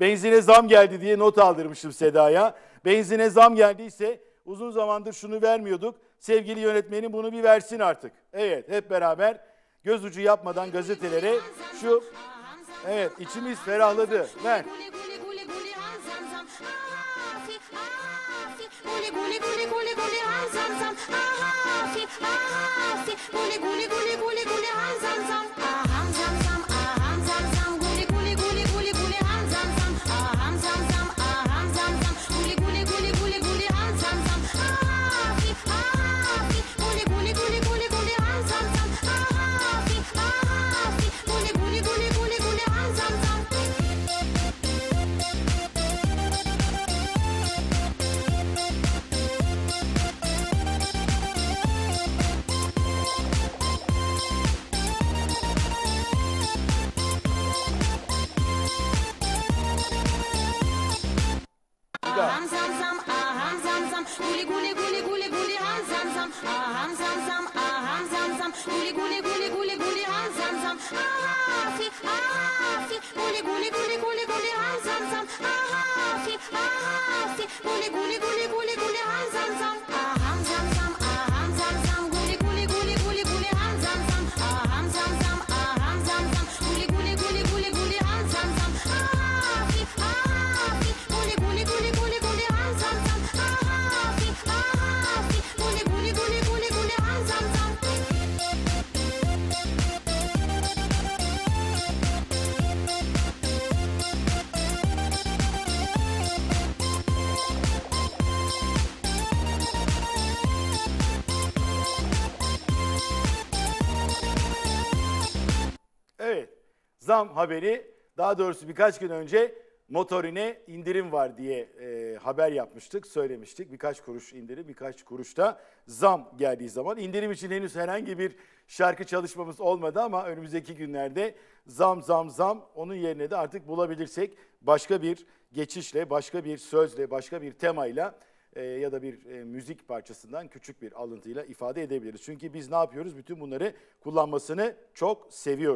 Benzine zam geldi diye not aldırmışım Seda'ya. Benzine zam geldiyse uzun zamandır şunu vermiyorduk. Sevgili yönetmenim bunu bir versin artık. Evet hep beraber göz ucu yapmadan gazetelere şu evet içimiz ferahladı. Ver. Guli guli guli guli han zam zam. Afi afi. Guli guli guli guli guli და ჰამზამ ზამ აჰამ ზამ ზამ გული გული გული გული გული ჰამზამ ზამ აჰამ ზამ ზამ აჰამ ზამ ზამ გული გული გული გული გული ჰამზამ ზამ აჰაფი აჰაფი გული გული გული გული გული ჰამზამ ზამ აჰაფი აჰაფი გული გული გული გული გული ჰამზამ ზამ აჰამ ზამ ზამ Zam haberi daha doğrusu birkaç gün önce motorine indirim var diye e, haber yapmıştık, söylemiştik. Birkaç kuruş indirim, birkaç kuruş da zam geldiği zaman. indirim için henüz herhangi bir şarkı çalışmamız olmadı ama önümüzdeki günlerde zam zam zam onun yerine de artık bulabilirsek başka bir geçişle, başka bir sözle, başka bir temayla e, ya da bir e, müzik parçasından küçük bir alıntıyla ifade edebiliriz. Çünkü biz ne yapıyoruz? Bütün bunları kullanmasını çok seviyoruz.